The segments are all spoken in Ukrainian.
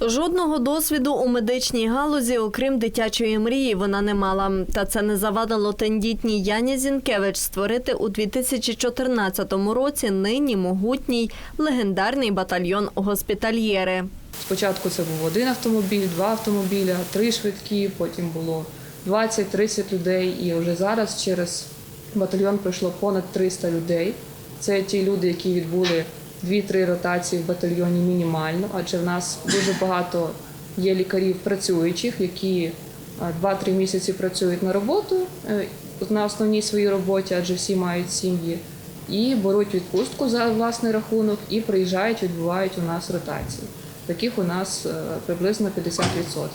Жодного досвіду у медичній галузі, окрім дитячої мрії, вона не мала. Та це не завадило тендітній Яні Зінкевич створити у 2014 році нині могутній легендарний батальйон госпітальєри. Спочатку це був один автомобіль, два автомобіля, три швидкі, потім було 20-30 людей. І вже зараз через батальйон пройшло понад 300 людей. Це ті люди, які відбули 2-3 ротації в батальйоні мінімально, адже в нас дуже багато є лікарів працюючих, які 2-3 місяці працюють на роботу е, на основній своїй роботі, адже всі мають сім'ї, і беруть відпустку за власний рахунок і приїжджають, відбувають у нас ротації. Таких у нас е, приблизно 50%.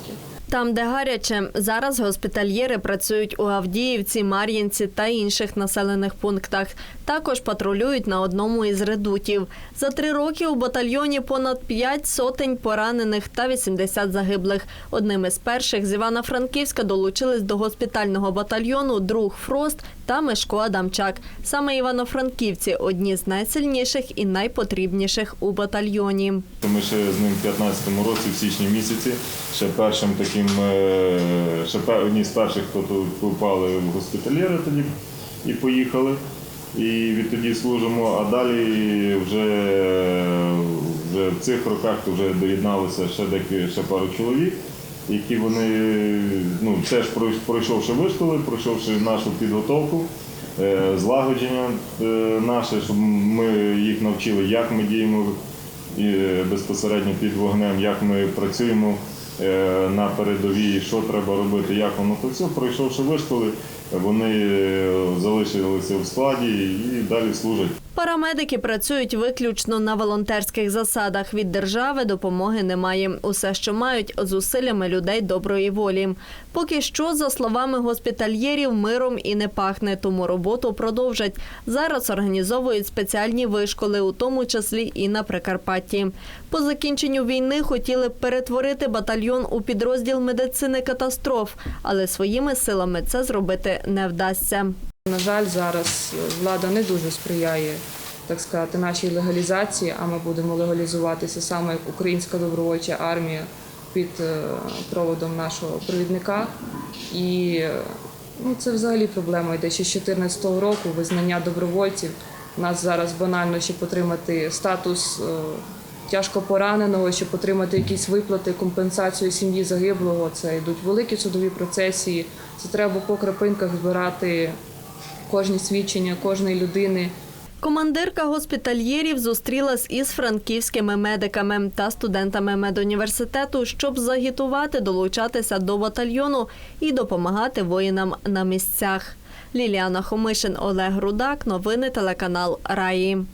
Там, де гаряче, зараз госпітальєри працюють у Авдіївці, Мар'їнці та інших населених пунктах. Також патрулюють на одному із редутів. За три роки у батальйоні понад п'ять сотень поранених та 80 загиблих. Одним із перших з Івано-Франківська долучились до госпітального батальйону друг Фрост та Мишко Адамчак. Саме івано-франківці одні з найсильніших і найпотрібніших у батальйоні. Ми ще з ним в 15-му році, в січні місяці, ще першим таким, е, ще одні з перших, хто попали в госпітальєри тоді і поїхали. І відтоді служимо, а далі вже, вже в цих роках вже доєдналося ще деякі ще пару чоловік, які вони ну, теж пройшовши вишколи, пройшовши нашу підготовку, е, злагодження е, наше, щоб ми їх навчили, як ми діємо безпосередньо під вогнем, як ми працюємо на передовій, що треба робити, як воно то все. Пройшовши вишколи, вони е, залишилися в складі і далі служать. Парамедики працюють виключно на волонтерських засадах. Від держави допомоги немає. Усе, що мають, зусиллями людей доброї волі. Поки що, за словами госпітальєрів, миром і не пахне, тому роботу продовжать. Зараз організовують спеціальні вишколи, у тому числі і на Прикарпатті. По закінченню війни хотіли б перетворити батальйон у підрозділ медицини катастроф, але своїми силами це зробити не вдасться. На жаль, зараз влада не дуже сприяє, так сказати, нашій легалізації, а ми будемо легалізуватися саме як українська добровольча армія під е, проводом нашого провідника. І е, ну, це взагалі проблема йде ще з 2014 року, визнання добровольців. У нас зараз банально, щоб отримати статус е, тяжко пораненого, щоб отримати якісь виплати, компенсацію сім'ї загиблого. Це йдуть великі судові процесії. Це треба по крапинках збирати кожні свідчення кожної людини. Командирка госпітальєрів зустрілась із франківськими медиками та студентами медуніверситету, щоб загітувати долучатися до батальйону і допомагати воїнам на місцях. Ліліана Хомишин, Олег Рудак. Новини телеканал Раї.